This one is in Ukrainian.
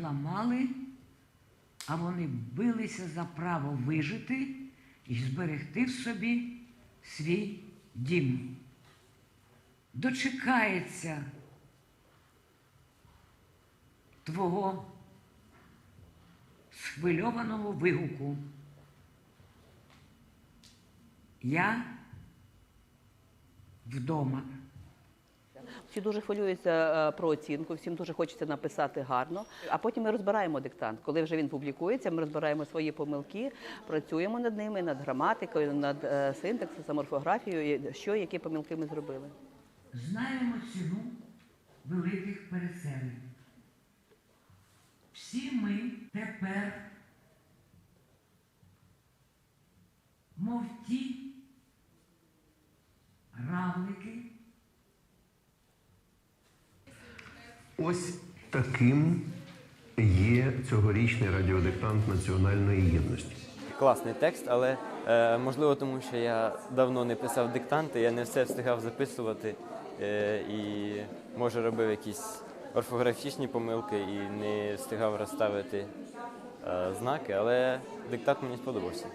ламали, а вони билися за право вижити і зберегти в собі свій дім. Дочекається твого схвильованого вигуку. Я вдома. Всі дуже хвилюються е, про оцінку, всім дуже хочеться написати гарно. А потім ми розбираємо диктант. Коли вже він публікується, ми розбираємо свої помилки, працюємо над ними, над граматикою, над е, синтаксисом, орфографією, що які помилки ми зробили. Знаємо ціну великих переселень. Всі ми тепер, мов ті равлики, Ось таким є цьогорічний радіодиктант національної єдності. Класний текст, але е, можливо, тому що я давно не писав диктанти, я не все встигав записувати е, і може робив якісь орфографічні помилки і не встигав розставити е, знаки, але диктант мені сподобався.